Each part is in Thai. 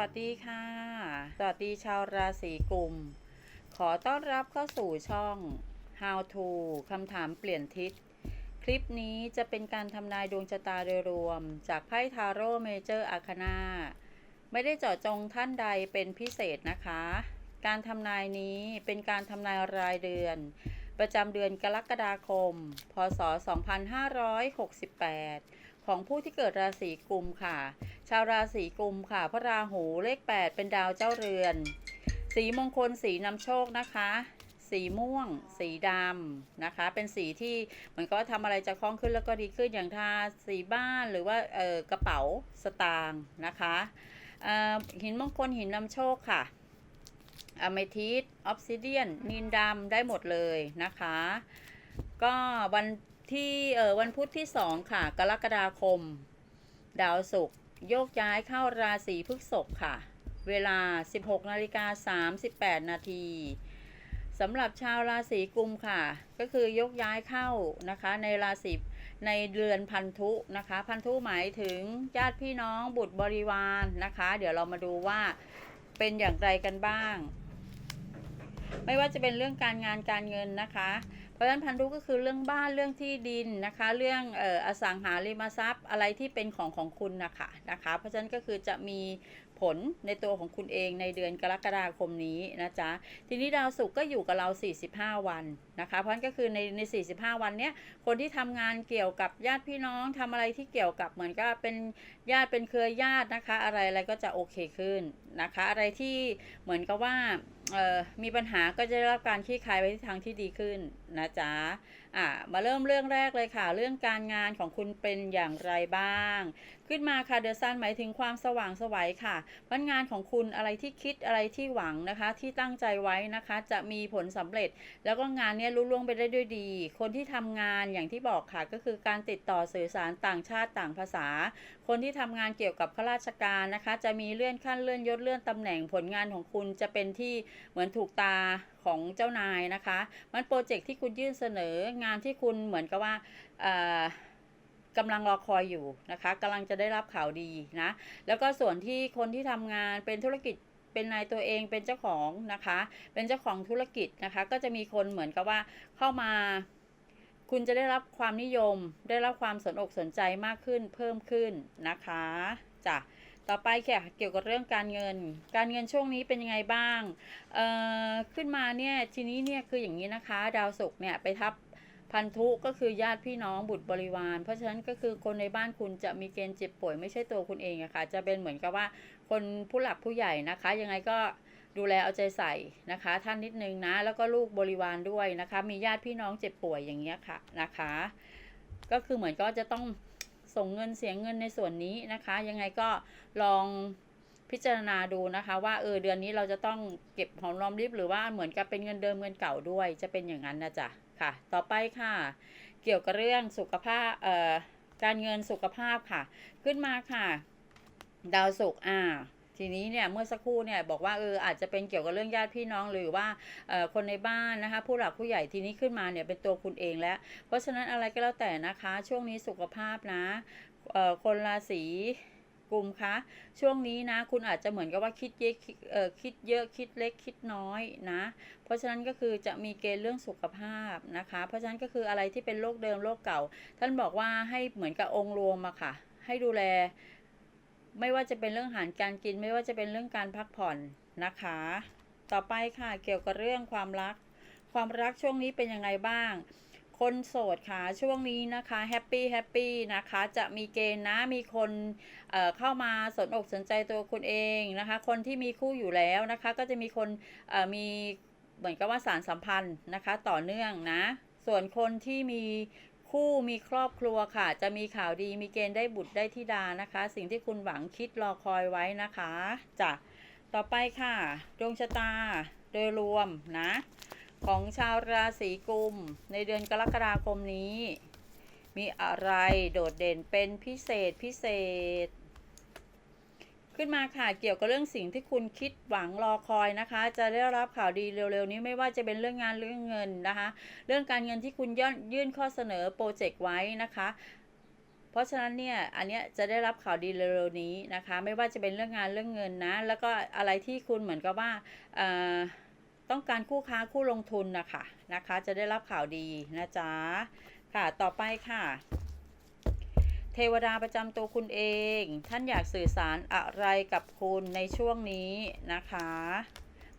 วัสดีค่ะ สวัสดีชาวราศีกุม ขอต้อนรับเข้าสู่ช่อง How to คำถามเปลี่ยนทิศ คลิปนี้จะเป็นการทำนายดวงชะตาโดยรวม จากไพ่ทาโร่เมเจอร์อาคานาไม่ได้เจาะจงท่านใดเป็นพิเศษนะคะ การทำนายนี้เป็นการทำนายรายเดือน ประจำเดือนกรกฎาคม พศ 2568 ของผู้ที่เกิดราศีกุมค่ะ ชาวราศีกุมค่ะ พระราหูเลข 8 เป็นดาวเจ้าเรือน สีมงคลสีนำโชคนะคะ สีม่วง สีดำนะคะ เป็นสีที่เหมือนก็ทำอะไรจะคล่องขึ้นแล้วก็ดีขึ้นอย่างทาสีบ้านหรือว่าเออกระเป๋าสตางค์นะคะเอ่อหินมงคลหินนำโชคค่ะอเมทิสออฟซิเดียนนินดำได้หมดเลยนะคะ ก็วัน ที่เออวันพุธที่ 2 ค่ะ กรกฎาคม ดาวศุกร์โยกย้ายเข้าราศีพฤษภค่ะ เวลา 16นาฬิกา38 นาทีสำหรับชาวราศีกุมค่ะ ก็คือยกย้ายเข้านะคะในราศีในเดือนพันธุนะคะ พันธุหมายถึงญาติพี่น้องบุตรบริวารนะคะ เดี๋ยวเรามาดูว่าเป็นอย่างไรกันบ้าง ไม่ว่าจะเป็นเรื่องการงานการเงินนะคะ เพราะฉะนั้นพันธุก็คือเรื่องบ้านเรื่องที่ดินนะคะ เรื่องเอ่ออสังหาริมทรัพย์ อะไรที่เป็นของของคุณนะคะนะคะ เพราะฉะนั้นก็คือจะมีผลในตัวของคุณเองในเดือนกรกฎาคมนี้นะจ๊ะ ทีนี้ดาวศุกร์ก็อยู่กับเรา 45 วันนะคะ เพราะฉะนั้นก็คือในใน 45 วันเนี้ย คนที่ทำงานเกี่ยวกับญาติพี่น้องทำอะไรที่เกี่ยวกับเหมือนก็เป็นญาติเป็นเครือญาตินะคะ อะไรอะไรก็จะโอเคขึ้นนะคะ อะไรที่เหมือนกับว่าเอ่อมีปัญหาก็จะได้รับการคลี่คลายไปที่ทางที่ดีขึ้นนะจ๊ะอะมาเริ่มเรื่องแรกเลยค่ะ เรื่องการงานของคุณเป็นอย่างไรบ้าง ขึ้นมาค่ะเดอะซันหมายถึงความสว่างสวัยค่ะพันงานของคุณอะไรที่คิดอะไรที่หวังนะคะ ที่ตั้งใจไว้นะคะ จะมีผลสำเร็จ แล้วก็งานเนี้ยรุ่ล่วงไปได้ด้วยดี คนที่ทำงานอย่างที่บอกค่ะ ก็คือการติดต่อสื่อสารต่างชาติต่างภาษา คนที่ทำงานเกี่ยวกับข้าราชการนะคะ จะมีเลื่อนขั้นเลื่อนยศเลื่อนตำแหน่งผลงานของคุณจะเป็นที่เหมือนถูกตาของเจ้านายนะคะ มันโปรเจกต์ที่คุณยื่นเสนองานที่คุณเหมือนกับว่ากำลังรอคอยอยู่นะคะกำลังจะได้รับข่าวดีนะ แล้วก็ส่วนที่คนที่ทำงานเป็นธุรกิจเป็นนายตัวเองเป็นเจ้าของนะคะ เป็นเจ้าของธุรกิจนะคะ ก็จะมีคนเหมือนกับว่าเข้ามา คุณจะได้รับความนิยม ได้รับความสนอกสนใจมากขึ้นเพิ่มขึ้นนะคะจ้ะ ต่อไปค่ะเกี่ยวกับเรื่องการเงิน การเงินช่วงนี้เป็นยังไงบ้างเอ่อขึ้นมาเนี่ยทีนี้เนี่ยคืออย่างนี้นะคะ ดาวศุกร์เนี่ยไปทับพันธุก็คือญาติพี่น้องบุตรบริวาร เพราะฉะนั้นก็คือคนในบ้านคุณจะมีเกณฑ์เจ็บป่วยไม่ใช่ตัวคุณเองอะค่ะ จะเป็นเหมือนกับว่าคนผู้หลักผู้ใหญ่นะคะ ยังไงก็ดูแลเอาใจใส่นะคะ ท่านนิดนึงนะ แล้วก็ลูกบริวารด้วยนะคะ มีญาติพี่น้องเจ็บป่วยอย่างเงี้ยค่ะนะคะ ก็คือเหมือนก็จะต้อง ส่งเงินเสียเงินในส่วนนี้นะคะ ยังไงก็ลองพิจารณาดูนะคะว่าเออเดือนนี้เราจะต้องเก็บหอมรอมริบหรือว่าเหมือนกับเป็นเงินเดิมเงินเก่าด้วย จะเป็นอย่างนั้นนะจ๊ะค่ะ ต่อไปค่ะ เกี่ยวกับเรื่องสุขภาพเอ่อการเงินสุขภาพค่ะ ขึ้นมาค่ะ ดาวศุกร์อ่า ทีนี้เนี่ยเมื่อสักครู่เนี่ยบอกว่าเอออาจจะเป็นเกี่ยวกับเรื่องญาติพี่น้องหรือว่าคนในบ้านนะคะ ผู้หลักผู้ใหญ่ทีนี้ขึ้นมาเนี่ยเป็นตัวคุณเองแล้ว เพราะฉะนั้นอะไรก็แล้วแต่นะคะ ช่วงนี้สุขภาพนะคนราศีกลุ่มคะช่วงนี้นะ คุณอาจจะเหมือนกับว่าคิดเยอะคิดเอ่อคิดเยอะคิดเล็กคิดน้อยนะ เพราะฉะนั้นก็คือจะมีเกณฑ์เรื่องสุขภาพนะคะ เพราะฉะนั้นก็คืออะไรที่เป็นโรคเดิมโรคเก่า ท่านบอกว่าให้เหมือนกับองค์รวมอะค่ะ ให้ดูแล ไม่ว่าจะเป็นเรื่องอาหารการกิน ไม่ว่าจะเป็นเรื่องการพักผ่อนนะคะ ต่อไปค่ะเกี่ยวกับเรื่องความรัก ความรักช่วงนี้เป็นยังไงบ้าง คนโสดค่ะช่วงนี้นะคะแฮปปี้แฮปปี้นะคะจะมีเกณฑ์นะมีคนเเข้ามาสนอกสนใจตัวคุณเองนะคะ คนที่มีคู่อยู่แล้วนะคะ ก็จะมีคนมีเหมือนกับว่าสารสัมพันธ์นะคะ ต่อเนื่องนะ ส่วนคนที่มี คู่มีครอบครัวค่ะ จะมีข่าวดีมีเกณฑ์ได้บุตรได้ธิดานะคะ สิ่งที่คุณหวังคิดรอคอยไว้นะคะจ้ะต่อไปค่ะ ดวงชะตาโดยรวมนะ ของชาวราศีกุม ในเดือนกรกฎาคมนี้ มีอะไรโดดเด่นเป็นพิเศษพิเศษ ขึ้นมาค่ะเกี่ยวกับเรื่องสิ่งที่คุณคิดหวังรอคอยนะคะ จะได้รับข่าวดีเร็วๆนี้ไม่ว่าจะเป็นเรื่องงานเรื่องเงินนะคะ เรื่องการเงินที่คุณยื่นยื่นข้อเสนอโปรเจกต์ไว้นะคะเพราะฉะนั้นเนี่ย อันเนี้ยจะได้รับข่าวดีเร็วๆนี้นะคะ ไม่ว่าจะเป็นเรื่องงานเรื่องเงินนะ แล้วก็อะไรที่คุณเหมือนกับว่าต้องการคู่ค้าคู่ลงทุนนะคะนะคะ จะได้รับข่าวดีนะจ๊ะ ค่ะ ต่อไปค่ะ ทวดาประจำตัวคุณเอง ท่านอยากสื่อสารอะไรกับคุณในช่วงนี้นะคะ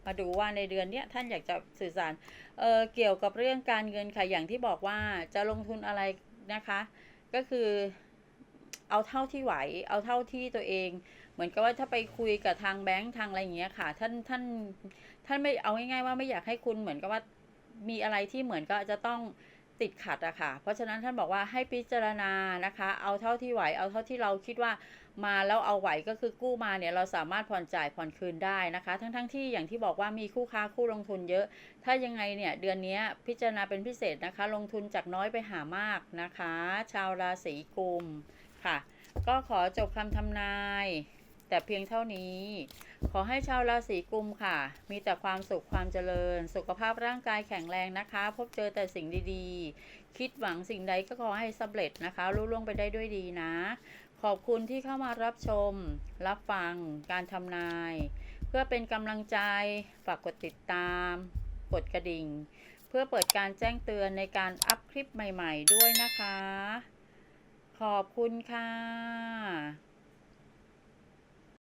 มาดูว่าในเดือนเนี้ยท่านอยากจะสื่อสารเออเกี่ยวกับเรื่องการเงินค่ะอย่างที่บอกว่าจะลงทุนอะไรนะคะ ก็คือเอาเท่าที่ไหว เอาเท่าที่ตัวเอง เหมือนกับว่าถ้าไปคุยกับทางแบงค์ทางอะไรอย่างเงี้ยค่ะ ท่านท่านท่านไม่เอาง่ายๆว่าไม่อยากให้คุณเหมือนกับว่ามีอะไรที่เหมือนก็จะต้อง ติดขัดอะค่ะ เพราะฉะนั้นท่านบอกว่าให้พิจารณานะคะ เอาเท่าที่ไหว เอาเท่าที่เราคิดว่ามาแล้วเอาไหวก็คือกู้มาเนี่ยเราสามารถผ่อนจ่ายผ่อนคืนได้นะคะ ทั้งๆทที่อย่างที่บอกว่ามีคู่ค้าคู่ลงทุนเยอะ ถ้ายังไงเนี่ยเดือนนี้พิจารณาเป็นพิเศษนะคะ ลงทุนจากน้อยไปหามากนะคะ ชาวราศีกุมค่ะ ก็ขอจบคำทำนาย แต่เพียงเท่านี้ ขอให้ชาวราศีกุมค่ะ มีแต่ความสุขความเจริญ สุขภาพร่างกายแข็งแรงนะคะ พบเจอแต่สิ่งดีๆ คิดหวังสิ่งใดก็ขอให้สำเร็จนะคะรุ่ล่วงไปได้ด้วยดีนะ ขอบคุณที่เข้ามารับชม รับฟังการทำนาย เพื่อเป็นกำลังใจฝากกดติดตาม กดกระดิ่ง เพื่อเปิดการแจ้งเตือนในการอัพคลิปใหม่ ๆ ด้วยนะคะ ขอบคุณค่ะ